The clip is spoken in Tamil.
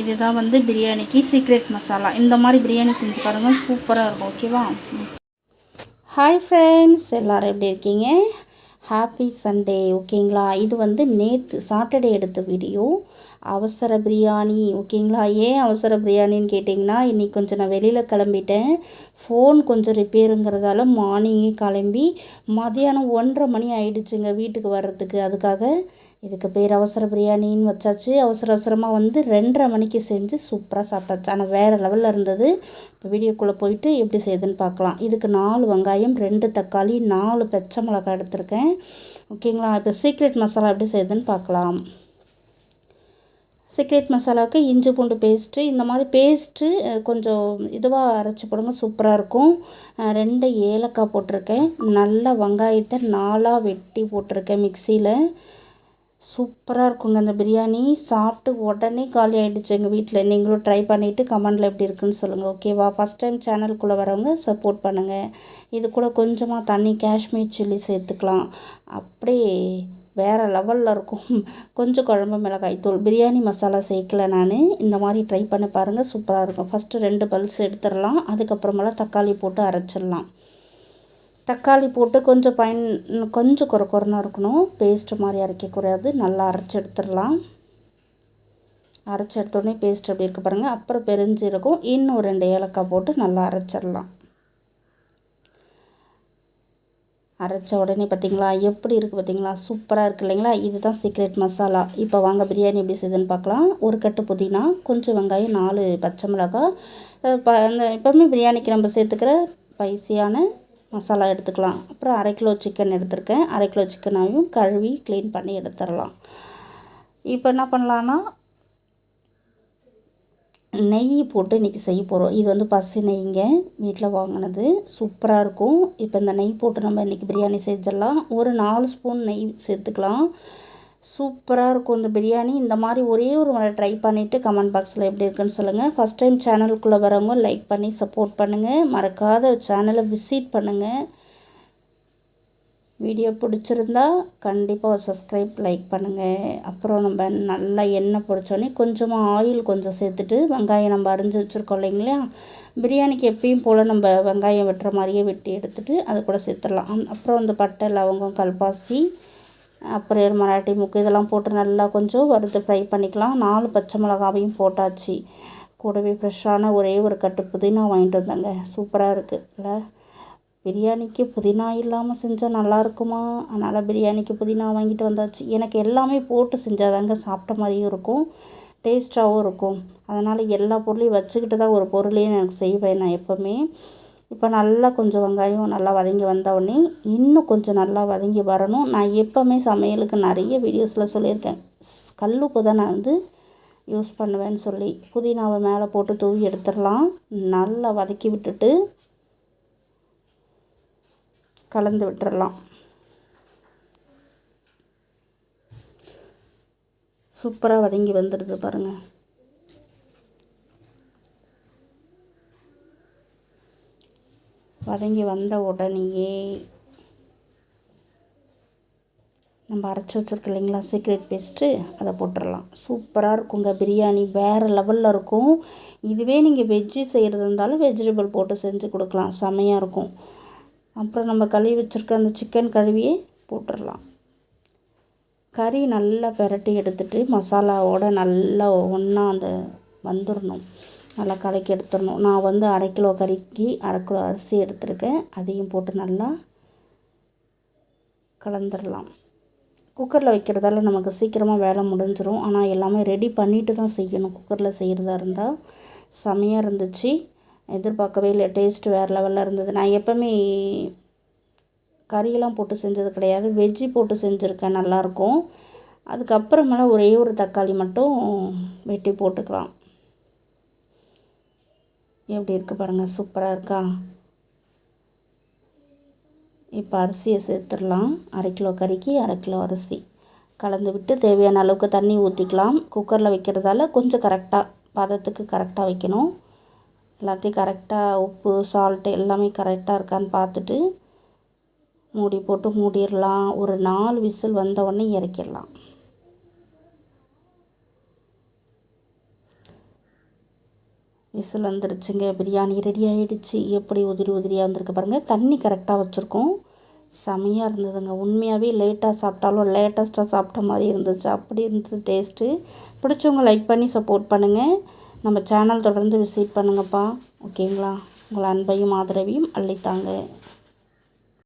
இதுதான் வந்து பிரியாணிக்கு சீக்ரெட் மசாலா இந்த மாதிரி பிரியாணி செஞ்சு பாருங்கள் சூப்பராக இருக்கும் ஓகேவா ஹாய் ஃப்ரெண்ட்ஸ் எல்லோரும் எப்படி இருக்கீங்க? ஹாப்பி சண்டே ஓகேங்களா இது வந்து நேற்று சாட்டர்டே எடுத்த வீடியோ அவசர பிரியாணி ஓகேங்களா ஏன் அவசர பிரியாணின்னு கேட்டிங்கன்னா இன்றைக்கி கொஞ்சம் நான் வெளியில் கிளம்பிட்டேன். ஃபோன் கொஞ்சம் ரிப்பேருங்கிறதால மார்னிங்கே கிளம்பி மதியானம் ஒன்றரை மணி ஆயிடுச்சுங்க வீட்டுக்கு வர்றதுக்கு. அதுக்காக இதுக்கு பேர் அவசர பிரியாணின்னு வச்சாச்சு. அவசர அவசரமாக வந்து ரெண்டரை மணிக்கு செஞ்சு சூப்பராக சாப்பிட்டாச்சு. ஆனால் வேறு லெவலில் இருந்தது. இப்போ வீடியோக்குள்ளே போயிட்டு எப்படி செய்யுதுன்னு பார்க்கலாம். இதுக்கு நாலு வெங்காயம் ரெண்டு தக்காளி நாலு பச்சை மிளகாய் எடுத்திருக்கேன். ஓகேங்களா இப்போ சீக்ரெட் மசாலா எப்படி செய்யுதுன்னு பார்க்கலாம். சீக்ரெட் மசாலாவுக்கு இஞ்சி பூண்டு பேஸ்ட்டு இந்த மாதிரி பேஸ்ட்டு கொஞ்சம் இதுவாக அரைச்சி போடுங்க. சூப்பராக இருக்கும். ரெண்டு ஏலக்காய் போட்டிருக்கேன். நல்ல வெங்காயத்தை நாலாக வெட்டி போட்டிருக்கேன் மிக்சியில் சூப்பராக இருக்குங்க. அந்த பிரியாணி சாப்பிட்டு உடனே காலி ஆகிடுச்சு எங்கள் வீட்டில் நீங்களும் ட்ரை பண்ணிவிட்டு கமெண்டில் எப்படி இருக்குன்னு சொல்லுங்கள் ஓகேவா ஃபஸ்ட் டைம் சேனலுக்குள்ளே வரவங்க சப்போர்ட் பண்ணுங்கள் இது கூட கொஞ்சமாக தண்ணி காஷ்மீர் சில்லி சேர்த்துக்கலாம். அப்படியே வேறு லெவலில் இருக்கும். கொஞ்சம் குழம்பு மிளகாய் தூள். பிரியாணி மசாலா சேர்க்கல நான். இந்த மாதிரி ட்ரை பண்ணி பாருங்கள் சூப்பராக இருக்கும். ஃபஸ்ட்டு ரெண்டு பல்ஸ் எடுத்துடலாம். அதுக்கப்புறமெல்லாம் தக்காளி போட்டு அரைச்சிடலாம். தக்காளி போட்டு கொஞ்சம் பயன் கொஞ்சம் குறை குறைனா இருக்கணும். பேஸ்ட்டு மாதிரி அரைக்கக்கூடாது. நல்லா அரைச்சி எடுத்துடலாம். அரைச்சி எடுத்தோடனே பேஸ்ட் அப்படி இருக்க பாருங்கள் அப்புறம் பெருஞ்சீரகம் இன்னும் ரெண்டு ஏலக்காய் போட்டு நல்லா அரைச்சிடலாம். அரைச்ச உடனே பார்த்திங்களா எப்படி இருக்குது பார்த்தீங்களா சூப்பராக இருக்குது இல்லைங்களா? இதுதான் சீக்ரெட் மசாலா இப்போ வாங்க பிரியாணி எப்படி செய்யுதுன்னு பார்க்கலாம். ஒரு கட்டு புதினா கொஞ்சம் வெங்காயம் நாலு பச்சை மிளகாய். இப்போ அந்த எப்போவுமே பிரியாணிக்கு நம்ம சேர்த்துக்கிற ஸ்பைசியான மசாலா எடுத்துக்கலாம். அப்புறம் அரை கிலோ சிக்கன் எடுத்திருக்கேன். அரை கிலோ சிக்கனாகவும் கழுவி க்ளீன் பண்ணி எடுத்துடலாம். இப்போ என்ன பண்ணலான்னா நெய் போட்டு இன்றைக்கி செய்ய போகிறோம் இது வந்து பசு நெய்ங்க. வீட்டில் வாங்கினது. சூப்பராக இருக்கும். இப்போ இந்த நெய் போட்டு நம்ம இன்றைக்கி பிரியாணி செஞ்சிடலாம். ஒரு நாலு ஸ்பூன் நெய் சேர்த்துக்கலாம். சூப்பராக இருக்கும் இந்த பிரியாணி. இந்த மாதிரி ஒரே ஒரு முறை ட்ரை பண்ணிவிட்டு கமெண்ட் பாக்ஸில் எப்படி இருக்குன்னு சொல்லுங்கள் ஃபஸ்ட் டைம் சேனலுக்குள்ளே வரவங்க லைக் பண்ணி சப்போர்ட் பண்ணுங்கள் மறக்காத சேனலை விசிட் பண்ணுங்கள் வீடியோ பிடிச்சிருந்தா கண்டிப்பாக சப்ஸ்கிரைப் லைக் பண்ணுங்கள் அப்புறம் நம்ம நல்லா எண்ணெய் பொறிச்சோன்னே கொஞ்சமாக ஆயில் கொஞ்சம் சேர்த்துட்டு வெங்காயம் நம்ம அரிஞ்சு வச்சுருக்கோம் இல்லைங்களா? பிரியாணிக்கு எப்பயும் போல் நம்ம வெங்காயம் வெட்டுற மாதிரியே வெட்டி எடுத்துகிட்டு அது கூட சேர்த்துடலாம். அப்புறம் இந்த பட்டை லவங்கம் கல்பாசி அப்புறம் மராட்டி முக்கு இதெல்லாம் போட்டு நல்லா கொஞ்சம் வறுத்து ஃப்ரை பண்ணிக்கலாம். நாலு பச்சை மிளகாவையும் போட்டாச்சு. கூடவே ஃப்ரெஷ்ஷான ஒரே ஒரு கட்டு புதினா வாங்கிட்டு வந்தாங்க. சூப்பராக இருக்குது இல்லை பிரியாணிக்கு புதினா இல்லாமல் செஞ்சால் நல்லா இருக்குமா? அதனால் பிரியாணிக்கு புதினா வாங்கிட்டு வந்தாச்சு. எனக்கு எல்லாமே போட்டு செஞ்சால் தாங்க சாப்பிட்ட மாதிரியும் இருக்கும் டேஸ்ட்டாகவும் இருக்கும். அதனால் எல்லா பொருளையும் வச்சுக்கிட்டு தான் ஒரு பொருளையும் எனக்கு செய்வேன் நான் எப்போவுமே. இப்போ நல்லா கொஞ்சம் வெங்காயம் நல்லா வதங்கி வந்தவுடனே இன்னும் கொஞ்சம் நல்லா வதங்கி வரணும். நான் எப்போவுமே சமையலுக்கு நிறைய வீடியோஸில் சொல்லியிருக்கேன். கல்லுப்பு தான் நான் வந்து யூஸ் பண்ணுவேன்னு சொல்லி. புதினாவை மேலே போட்டு தூவி எடுத்துடலாம். நல்லா வதக்கி விட்டுட்டு கலந்து விட்டுறலாம் சூப்பராக வதங்கி வந்துடுது பாருங்கள் வதங்கி வந்த உடனேயே நம்ம அரைச்சி வச்சுருக்கு இல்லைங்களா? சீக்ரெட் பேஸ்ட்டு அதை போட்டுடலாம் சூப்பராக இருக்குங்க. பிரியாணி வேறு லெவலில் இருக்கும். இதுவே நீங்கள் வெஜ்ஜு செய்கிறது இருந்தாலும் வெஜிடபிள் போட்டு செஞ்சு கொடுக்கலாம். செமையாக இருக்கும். அப்புறம் நம்ம கழுவி வச்சுருக்க அந்த சிக்கன் கழுவியே போட்டுடலாம் கறி நல்லா பெரட்டி எடுத்துகிட்டு மசாலாவோட நல்லா ஒன்றா அந்த வந்துடணும் நல்லா கலக்கி எடுத்துடணும். நான் வந்து அரை கிலோ கறிக்கு அரை கிலோ அரிசி எடுத்திருக்கேன். அதையும் போட்டு நல்லா கலந்துடலாம். குக்கரில் வைக்கிறதால நமக்கு சீக்கிரமாக வேலை முடிஞ்சிடும் ஆனால் எல்லாமே ரெடி பண்ணிவிட்டு தான் செய்யணும். குக்கரில் செய்கிறதா இருந்தால் செமையாக இருந்துச்சு. எதிர்பார்க்கவே இல்லை. டேஸ்ட்டு வேறு லெவலில் இருந்தது. நான் எப்போவுமே கறியெல்லாம் போட்டு செஞ்சது கிடையாது. வெஜ்ஜி போட்டு செஞ்சுருக்கேன். நல்லாயிருக்கும் அதுக்கப்புறமெல்லாம் ஒரே ஒரு தக்காளி மட்டும் வெட்டி போட்டுக்கலாம். எப்படி இருக்குது பாருங்கள் சூப்பராக இருக்கா? இப்போ அரிசியை சேர்த்துடலாம். அரை கிலோ கறிக்கு அரை கிலோ அரிசி. கலந்து விட்டு தேவையான அளவுக்கு தண்ணி ஊற்றிக்கலாம் குக்கரில் வைக்கிறதால கொஞ்சம் கரெக்டாக பதத்துக்கு கரெக்டாக வைக்கணும். எல்லாத்தையும் கரெக்டாக உப்பு சால்ட்டு எல்லாமே கரெக்டாக இருக்கான்னு பார்த்துட்டு மூடி போட்டு மூடிடலாம். ஒரு நாலு விசில் வந்த உடனே இறக்கிடலாம். விசில் வந்துருச்சுங்க பிரியாணி ரெடி ஆகிடுச்சு எப்படி உதிரி உதிரியாக வந்திருக்கு பாருங்கள் தண்ணி கரெக்டாக வச்சுருக்கோம். செமையாக இருந்ததுங்க. உண்மையாகவே லேட்டாக சாப்பிட்டாலும் லேட்டஸ்ட்டாக சாப்பிட்ட மாதிரி இருந்துச்சு. அப்படி இருந்தது டேஸ்ட்டு பிடிச்சவங்க லைக் பண்ணி சப்போர்ட் பண்ணுங்கள் நம்ம சேனல் தொடர்ந்து விசிட் பண்ணுங்கப்பா. ஓகேங்களா உங்கள் அன்பையும் ஆதரவையும் அள்ளித்தாங்க.